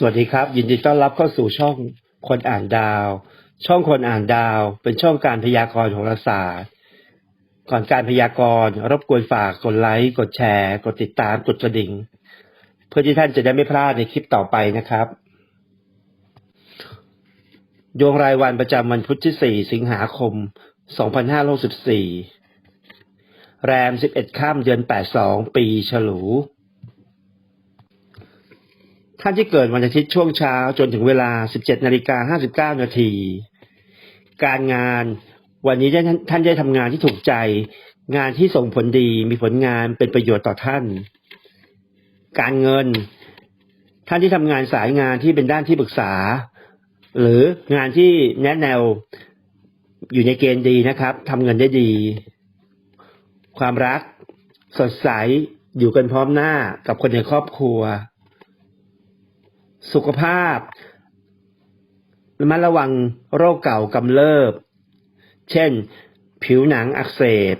สวัสดีครับ ยินดีต้อนรับเข้าสู่ช่องคนอ่านดาว ช่องคนอ่านดาว เป็นช่องการพยากรณ์โหราศาสตร์ ก่อนการพยากรณ์รบกวนฝากกดไลค์กดแชร์ กดติดตามกดกระดิ่ง เพื่อที่ท่านจะได้ไม่พลาดในคลิปต่อไปนะครับ ดวงรายวันประจำวันพุธที่ 4 สิงหาคม 2564 แรม 11 ข้ามเดือน 82 ปีฉลู ท่านที่เกิดวันอาทิตย์ช่วงเช้าจนถึงเวลา 17นาฬิกา59นาที การงานวันนี้ท่านท่านได้ทำงานที่ถูกใจ งานที่ส่งผลดีมีผลงานเป็นประโยชน์ต่อท่าน การเงิน ท่านที่ทำงานสายงานที่เป็นด้านที่ปรึกษา หรืองานที่แนะแนวอยู่ในเกณฑ์ดีนะครับทำเงินได้ดี ความรัก สดใสอยู่กันพร้อมหน้ากับคนในครอบครัว สุขภาพระมัดระวังโรคเก่ากำเริบ เช่น ผิวหนังอักเสบ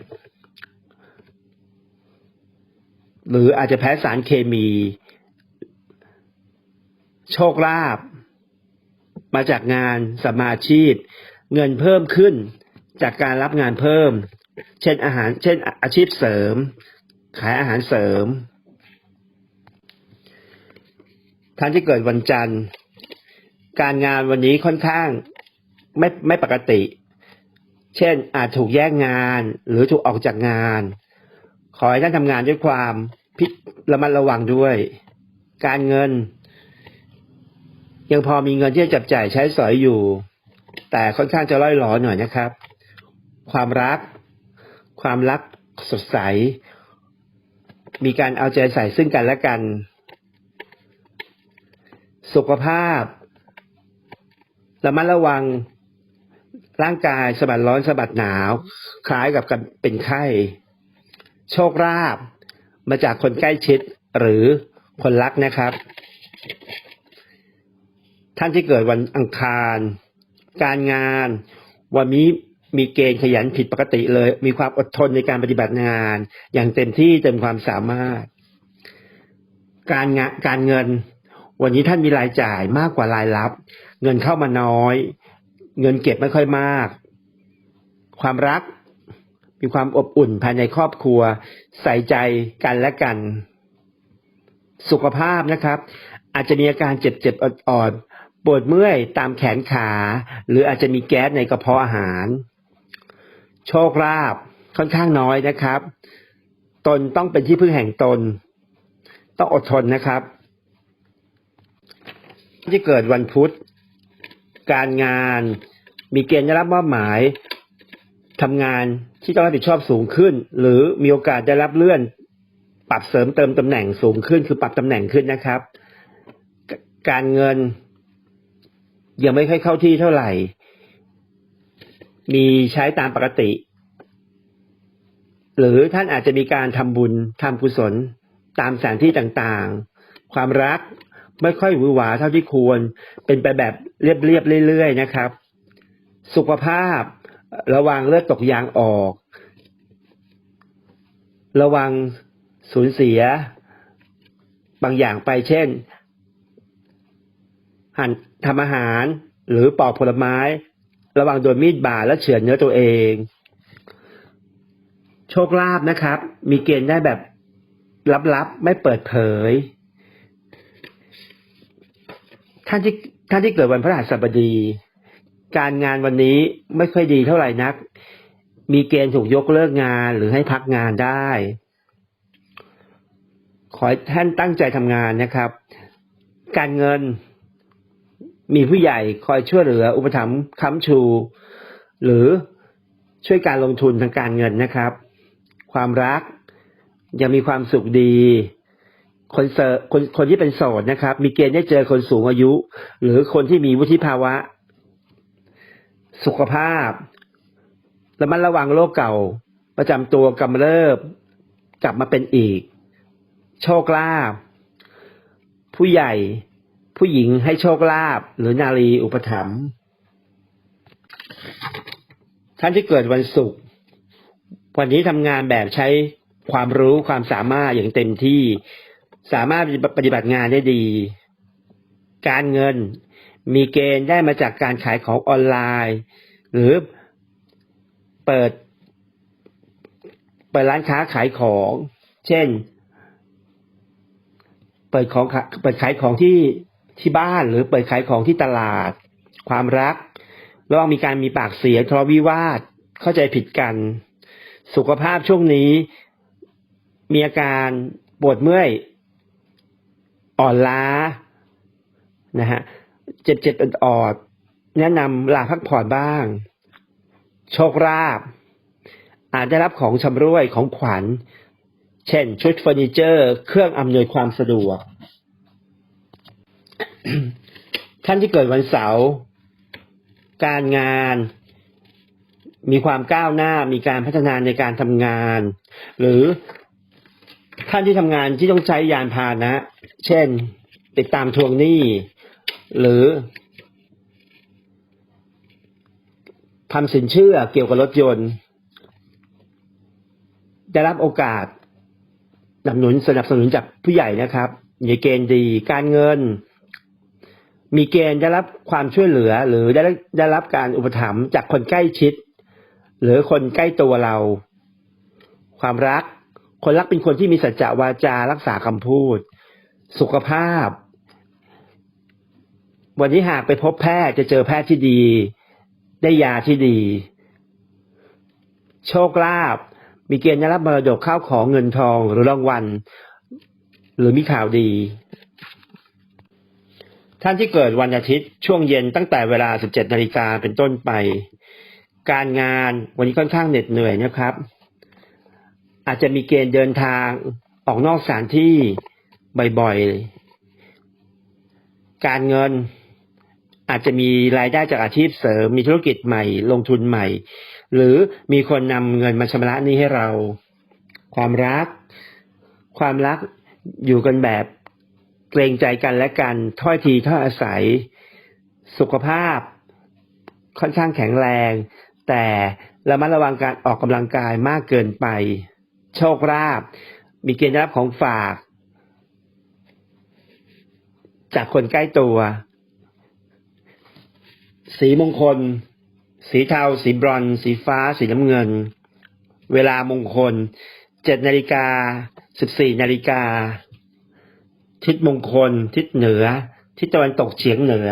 หรืออาจจะแพ้สารเคมี โชคลาภมาจากงานสมาอาชีพ เงินเพิ่มขึ้นจากการรับงานเพิ่ม เช่นอาหาร เช่นอาชีพเสริม ขายอาหารเสริม ท่านที่เกิดวันจันทร์ การงานวันนี้ค่อนข้างไม่ไม่ปกติ เช่นอาจถูกแยกงานหรือถูกออกจากงาน ขอให้ท่านทำงานด้วยความพิระมัดระวังด้วย การเงิน ยังพอมีเงินที่จะจับจ่ายใช้สอยอยู่ แต่ค่อนข้างจะร่อยหลอหน่อยนะครับ ความรัก ความรักสดใส มีการเอาใจใส่ซึ่งกันและกัน สุขภาพระมัดระวังร่างกายสะบัดร้อนสะบัดหนาว คล้ายกับกันเป็นไข้ โชคลาภมาจากคนใกล้ชิดหรือคนรักนะครับ ท่านที่เกิดวันอังคาร การงาน วันนี้มีเกณฑ์ขยันผิดปกติเลย มีความอดทนในการปฏิบัติงาน อย่างเต็มที่เต็มความสามารถ การงานการเงิน วันนี้ท่านมีรายจ่ายมากกว่ารายรับ เงินเข้ามาน้อย เงินเก็บไม่ค่อยมาก ความรัก มีความอบอุ่นภายในครอบครัว ใส่ใจกันและกัน สุขภาพนะครับ อาจจะมีอาการเจ็บเจ็บอ่อนๆปวดเมื่อยตามแขนขา หรืออาจจะมีแก๊สในกระเพาะอาหาร โชคลาภค่อนข้างน้อยนะครับ ตนต้องเป็นที่พึ่งแห่งตน ต้องอดทนนะครับ ที่เกิดวันพุธ การงาน มีเกณฑ์ได้รับมอบหมายทำงานที่ต้องรับผิดชอบสูงขึ้น หรือมีโอกาสได้รับเลื่อน ปรับเสริมเติมตำแหน่งสูงขึ้น คือปรับตำแหน่งขึ้นนะครับ การเงิน ยังไม่ค่อยเข้าที่เท่าไหร่ มีใช้ตามปกติ หรือท่านอาจจะมีการทำบุญทำกุศลตามสถานที่ต่างๆ ความรัก ไม่ค่อยหวือหวาเท่าที่ควร เป็นไปแบบเรียบๆเรื่อยๆนะครับ สุขภาพ ระวังเลือดตกยางออก ระวังสูญเสีย บางอย่างไปเช่น หั่นทำอาหารหรือปอกผลไม้ ระวังโดนมีดบาดและเฉือนเนื้อตัวเอง โชคลาภนะครับ มีเกณฑ์ได้แบบลับๆ ไม่เปิดเผย ท่านที่ท่านที่เกิดวันพฤหัสบดี การงานวันนี้ไม่ค่อยดีเท่าไหร่นัก มีเกณฑ์ถูกยกเลิกงานหรือให้พักงานได้ ขอให้ท่านตั้งใจทำงานนะครับ การเงินมีผู้ใหญ่คอยช่วยเหลือ อุปถัมภ์ค้ำชู หรือช่วยการลงทุนทางการเงินนะครับ ความรักยังมีความสุขดี คนเสคนคนที่เป็นโสดนะครับ มีเกณฑ์ได้เจอคนสูงอายุ หรือคนที่มีวุฒิภาวะ สุขภาพระมัดระวังโรคเก่า ประจำตัวกำเริบ กลับมาเป็นอีก โชคลาภผู้ใหญ่ ผู้หญิงให้โชคลาภหรือนารีอุปถัมภ์ท่านที่เกิดวันศุกร์วันนี้ทำงานแบบใช้ความรู้ความสามารถอย่างเต็มที่ สามารถปฏิบัติงานได้ดี การเงินมีเกณฑ์ได้มาจากการขายของออนไลน์ หรือเปิด เปิดร้านค้าขายของ เช่น เปิดของขะเปิดขายของที่ที่บ้านหรือเปิดขายของที่ตลาด ความรักระหว่างมีการมีปากเสียงทะเลาะวิวาทเข้าใจผิดกัน สุขภาพช่วงนี้ มีอาการปวดเมื่อย อ่อนล้านะฮะเจ็บเจ็บๆออดๆแนะนำลาพักผ่อนบ้าง โชคลาภอาจได้รับของชำร่วยของขวัญ เช่น ชุดเฟอร์นิเจอร์ เครื่องอำนวยความสะดวก ท่านที่เกิดวันเสาร์การงาน มีความก้าวหน้ามีการพัฒนาในการทำงาน หรือ ท่านที่ทำงานที่ต้องใช้ยานพาหนะ เช่น ติดตามทวงหนี้ หรือทำสินเชื่อเกี่ยวกับรถยนต์ ได้รับโอกาสสนับสนุนสนับสนุนจากผู้ใหญ่นะครับมีเกณฑ์ดีการเงิน มีเกณฑ์ได้รับความช่วยเหลือ หรือได้ได้รับการอุปถัมภ์จากคนใกล้ชิด หรือคนใกล้ตัวเรา ความรัก คนรักเป็นคนที่มีสัจจะวาจารักษาคำพูด สุขภาพ วันนี้หากไปพบแพทย์จะเจอแพทย์ที่ดี ได้ยาที่ดี โชคลาภมีเกณฑ์ได้รับมรดกข้าวของเงินทองหรือรางวัล หรือมีข่าวดี ท่านที่เกิดวันอาทิตย์ช่วงเย็นตั้งแต่เวลา 17นาฬิกาเป็นต้นไป การงานวันนี้ค่อนข้างเหน็ดเหนื่อยนะครับ อาจจะมีเกณฑ์เดินทางออกนอกสถานที่บ่อยๆ การเงินอาจจะมีรายได้จากอาชีพเสริม มีธุรกิจใหม่ ลงทุนใหม่ หรือมีคนนำเงินมาชำระหนี้ให้เรา ความรัก ความรักอยู่กันแบบเกรงใจกันและกันถ้อยทีถ้อยอาศัย สุขภาพ ค่อนข้างแข็งแรง แต่ระมัดระวังการออกกำลังกายมากเกินไป โชคลาภมีเกณฑ์ได้รับของฝาก จากคนใกล้ตัว สีมงคล สีเทา สีบรอน สีฟ้า สีน้ำเงิน เวลามงคลเจ็ดนาฬิกาสิบสี่นาฬิกา ทิศมงคล ทิศเหนือ ทิศตะวันตกเฉียงเหนือ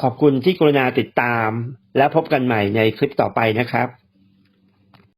ขอบคุณที่กรุณาติดตาม และพบกันใหม่ในคลิปต่อไปนะครับ